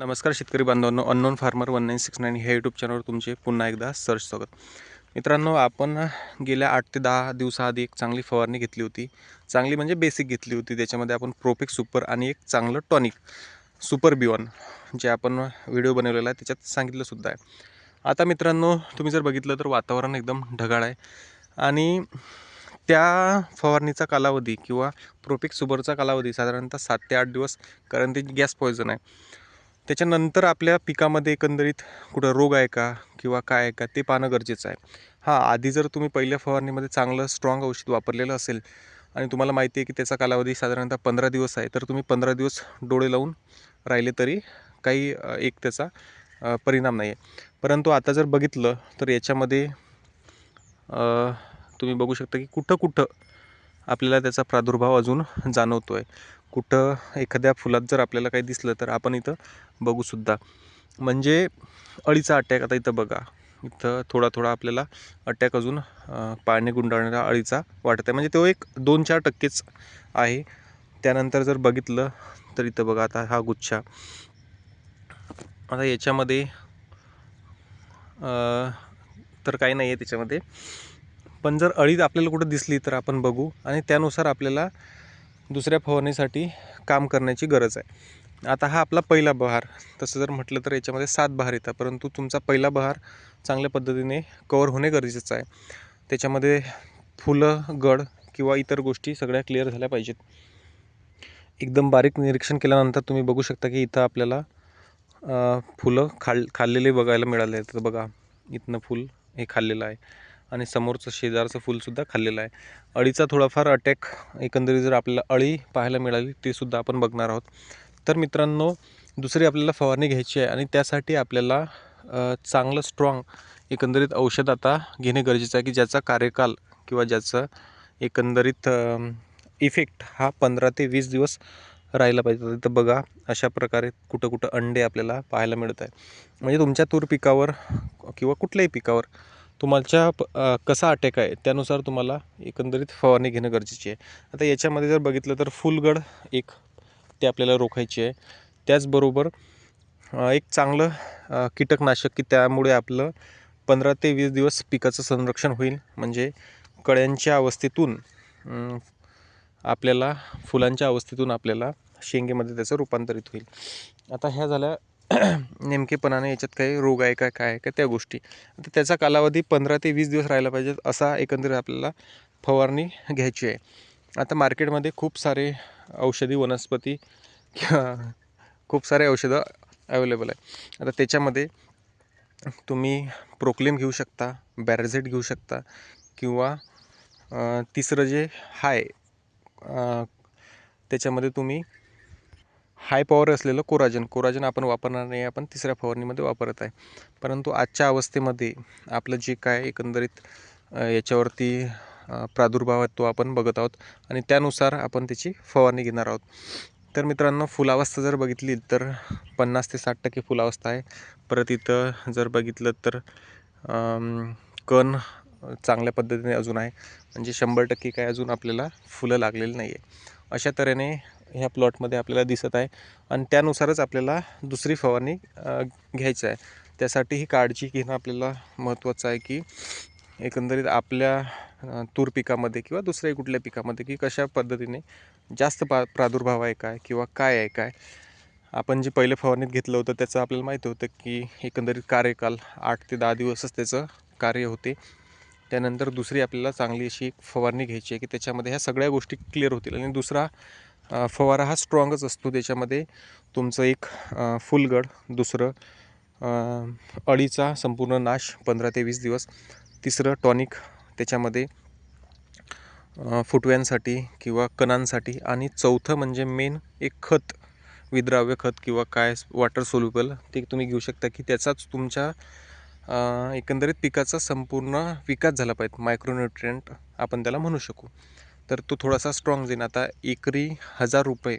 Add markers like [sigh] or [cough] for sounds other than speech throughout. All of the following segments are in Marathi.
नमस्कार शेतकरी बांधवांनो unknown farmer one nine six nine ह्या यूट्यूब चॅनलवर तुमचे पुन्हा एकदा सर्च स्वागत. मित्रांनो आपण गेल्या आठ ते दहा दिवसाआधी एक चांगली फवारणी घेतली होती. चांगली म्हणजे बेसिक घेतली होती. त्याच्यामध्ये आपण प्रोपिक सुपर आणि एक चांगलं टॉनिक सुपर बिवॉन जे आपण व्हिडिओ बनवलेला आहे त्याच्यात सांगितलंसुद्धा आहे. आता मित्रांनो तुम्ही जर बघितलं तर वातावरण एकदम ढगाळ आहे. आणि त्या फवारणीचा कालावधी किंवा प्रोपिक सुपरचा कालावधी साधारणतः सात ते आठ दिवस कारण ते गॅस पॉयझन आहे. त्याच्यानंतर आपल्या पिकामध्ये एकंदरीत कुठं रोग आहे का किंवा काय आहे का ते पाहणं गरजेचं आहे. हां आधी जर तुम्ही पहिल्या फवारणीमध्ये चांगलं स्ट्रॉंग औषध वापरलेलं असेल आणि तुम्हाला माहिती आहे की त्याचा कालावधी साधारणतः पंधरा दिवस आहे तर तुम्ही पंधरा दिवस डोळे लावून राहिले तरी काही एक त्याचा परिणाम नाही आहे परंतु आता जर बघितलं तर याच्यामध्ये तुम्ही बघू शकता की कुठं कुठं आपल्याला त्याचा प्रादुर्भाव अजून जाणवतो आहे कुठं एखाद्या फुलात जर आपल्याला काही दिसलं तर आपण इथं बघूसुद्धा म्हणजे अळीचा अटॅक आता इथं बघा. इथं थोडा थोडा आपल्याला अटॅक अजून पाणी गुंडाळणाऱ्या अळीचा वाटत आहे. म्हणजे तो एक दोन चार टक्केच आहे. त्यानंतर जर बघितलं तर इथं बघा आता हा गुच्छा. आता याच्यामध्ये तर काही नाही आहे त्याच्यामध्ये. पण जर अळी आपल्याला कुठं दिसली तर आपण बघू. आणि त्यानुसार आपल्याला दुसऱ्या फवारणीसाठी काम करण्याची गरज आहे. आता हा आपला पहिला बहार. तसं जर म्हटलं तर याच्यामध्ये सात बहार येतात. परंतु तुमचा पहिला बहार चांगल्या पद्धतीने कवर होणे गरजेचं आहे. त्याच्यामध्ये फुलं गड किंवा इतर गोष्टी सगळ्या क्लिअर झाल्या पाहिजेत. एकदम बारीक निरीक्षण केल्यानंतर तुम्ही बघू शकता की इथं आपल्याला फुलं खाल खाल्लेले बघायला मिळाले आहेत. तर बघा इथनं फुल हे खाल्लेलं आहे. आणि समोरचं शेजारचं फुलसुद्धा खाल्लेलं आहे. अळीचा थोडाफार अटॅक एकंदरीत जर आपल्याला अळी पाहायला मिळाली तीसुद्धा आपण बघणार आहोत. तर मित्रांनो दुसरी आपल्याला फवारणी घ्यायची आहे आणि त्यासाठी आपल्याला चांगलं स्ट्रॉंग एकंदरीत औषध आता घेणे गरजेचं आहे की ज्याचा कार्यकाल किंवा ज्याचं एकंदरीत इफेक्ट हा पंधरा ते वीस दिवस राहिला पाहिजे. तर बघा अशा प्रकारे कुठं कुठं अंडे आपल्याला पाहायला मिळत आहे म्हणजे तुमच्या तूर पिकावर किंवा कुठल्याही पिकावर तुमच्या प- कसा अटॅक आहे त्यानुसार तुम्हाला एकंदरीत फवारणी घेणं गरजेची आहे. आता याच्यामध्ये जर बघितलं तर फुलगड एक ते आपल्याला रोखायची आहे. त्याचबरोबर एक चांगलं कीटकनाशक की त्यामुळे आपलं पंधरा ते वीस दिवस पिकाचं संरक्षण होईल. म्हणजे कळ्यांच्या अवस्थेतून आपल्याला फुलांच्या अवस्थेतून आपल्याला शेंगेमध्ये त्याचं रूपांतरित होईल. आता ह्या झाल्या [clears throat] नेमकेपणाने याच्यात काही रोग आहे का काय आहे का त्या गोष्टी. आता त्याचा कालावधी पंधरा ते वीस दिवस राहिला पाहिजे असा एकंदरीत आपल्याला फवारणी घ्यायची आहे. आता मार्केटमध्ये खूप सारे औषधी वनस्पती किंवा खूप सारे औषधं अवेलेबल आहे आता त्याच्यामध्ये तुम्ही प्रोक्लेम घेऊ शकता बॅरझेट घेऊ शकता किंवा तिसरं जे हाय त्याच्यामध्ये तुम्ही हाय पॉवर असलेलं कोराजन. कोराजन आपण वापरणार नाही आपण तिसऱ्या फवारणीमध्ये वापरत आहे. परंतु आजच्या अवस्थेमध्ये आपलं जे काय एकंदरीत याच्यावरती प्रादुर्भाव आहे तो आपण बघत आहोत आणि त्यानुसार आपण त्याची फवारणी घेणार आहोत. तर मित्रांनो फुलावस्था जर बघितली तर पन्नास ते साठ टक्के फुलावस्था आहे. परत इथं जर बघितलं तर कण चांगल्या पद्धतीने अजून आहे. म्हणजे शंभर टक्के काय अजून आपल्याला फुलं लागलेली नाही आहे अशा तऱ्हेने ह्या प्लॉटमध्ये आपल्याला दिसत आहे. आणि त्यानुसारच आपल्याला दुसरी फवारणी घ्यायचं आहे. त्यासाठी ही काळजी घेणं आपल्याला महत्त्वाचं आहे की एकंदरीत आपल्या तूर पिकामध्ये किंवा दुसऱ्या कुठल्या पिकामध्ये की कशा पद्धतीने जास्त पा प्रादुर्भाव आहे काय किंवा काय आहे काय. आपण जे पहिले फवारणीत घेतलं होतं त्याचं आपल्याला माहिती होतं की एकंदरीत कार्यकाल आठ ते दहा दिवसच त्याचं कार्य होते. त्यानंतर दुसरी आपल्याला चांगली अशी एक फवारणी घ्यायची आहे की त्याच्यामध्ये ह्या सगळ्या गोष्टी क्लिअर होतील. आणि दुसरा फवारा हा स्ट्रॉंगच असतो. त्याच्यामध्ये तुमचं एक फुलगड दुसरं अळीचा संपूर्ण नाश पंधरा ते वीस दिवस. तिसरं टॉनिक त्याच्यामध्ये फुटव्यांसाठी किंवा कणांसाठी. आणि चौथं म्हणजे मेन एक खत विद्राव्य खत किंवा काय वॉटर सोल्युबल ते तुम्ही घेऊ शकता की त्याचाच तुमच्या एकंदरीत पिकाचा संपूर्ण विकास झाला पाहिजे. मायक्रोन्युट्रियंट आपण त्याला म्हणू शकू. तर तो थोडासा स्ट्रॉंग जाईन. आता एकरी हजार रुपये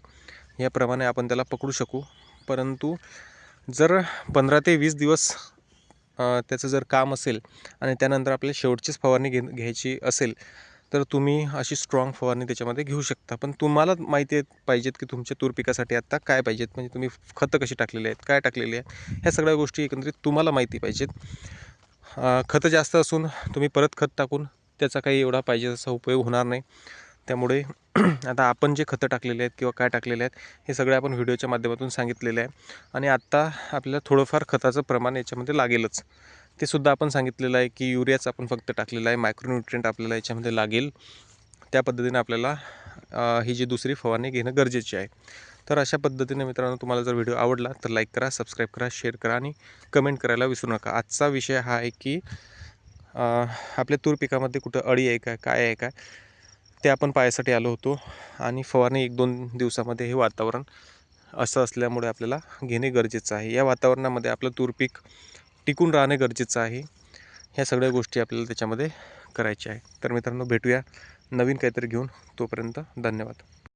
याप्रमाणे आपण त्याला पकडू शकू. परंतु जर पंधरा ते वीस दिवस त्याचं जर काम असेल आणि त्यानंतर आपल्याला शेवटचीच फवारणी घे घ्यायची असेल तर तुम्ही अशी स्ट्रॉंग फवारणी त्याच्यामध्ये घेऊ शकता. पण तुम्हाला माहिती पाहिजेत की तुमच्या तूर पिकासाठी आत्ता काय पाहिजेत? म्हणजे तुम्ही खतं कशी टाकलेली आहेत काय टाकलेली आहे ह्या सगळ्या गोष्टी एकंदरीत तुम्हाला माहिती पाहिजेत. खतं जास्त असून तुम्ही परत खत टाकून त्याचा काही एवढा पाहिजे असा उपयोग होणार नाही. त्यामुळे [clears throat] आता आपण जे खतं टाकलेले आहेत किंवा काय टाकलेले आहेत हे सगळे आपण व्हिडिओच्या माध्यमातून सांगितलेले आहे. आणि आत्ता आपल्याला थोडंफार खताचं प्रमाण याच्यामध्ये लागेलच. ते सुद्धा आपण सांगितलेलं आहे की युरियाचं आपण फक्त टाकलेलं आहे मायक्रोन्युट्रियंट आपल्याला याच्यामध्ये लागेल. त्या पद्धतीने आपल्याला ही जी दुसरी फवारणी घेणं गरजेची आहे. तर अशा पद्धतीने मित्रांनो तुम्हाला जर व्हिडिओ आवडला तर लाईक करा सबस्क्राईब करा शेअर करा आणि कमेंट करायला विसरू नका. आजचा विषय हा आहे की आपल्या तूर पिकामध्ये कुठं अळी आहे का काय आहे का ते आपण पाहायसाठी आलो होतो आणि फवारणी एक दोन दिवसामध्ये हे वातावरण असं असल्यामुळे आपल्याला घेणे गरजेचं आहे. या वातावरणामध्ये आपलं तूर पीक टिकून राहणे गरजेचं आहे. ह्या सगळ्या गोष्टी आपल्याला त्याच्यामध्ये करायच्या आहे. तर मित्रांनो भेटूया. नवीन काहीतरी घेऊन तोपर्यंत धन्यवाद.